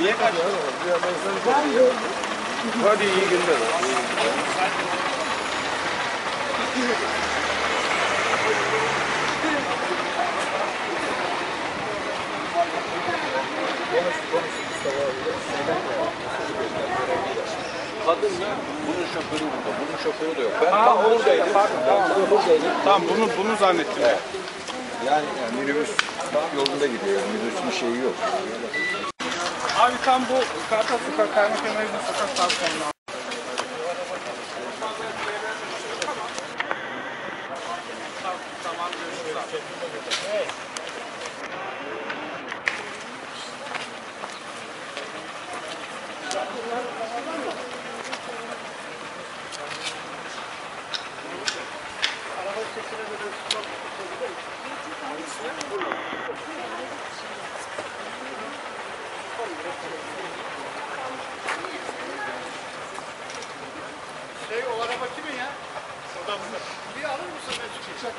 Niye kaçtın? Hadi iyi günler. Kadın mı? Bunun şoförü burada. Bunun şoförü de yok. Ben tam buradaydım. Ben tam buradaydım. Tamam bunu bunu zannettim. Yani, yani minibüs yolunda gidiyor. Minibüsün şeyi yok. Abi tam bu Kartal Sokak, Kaymakam Mevzu Sokak sağ sonuna. Tamam görüşürüz abi. Şey o araba kimin ya? Oradan mı? Bir alır mısın ben çıkacak?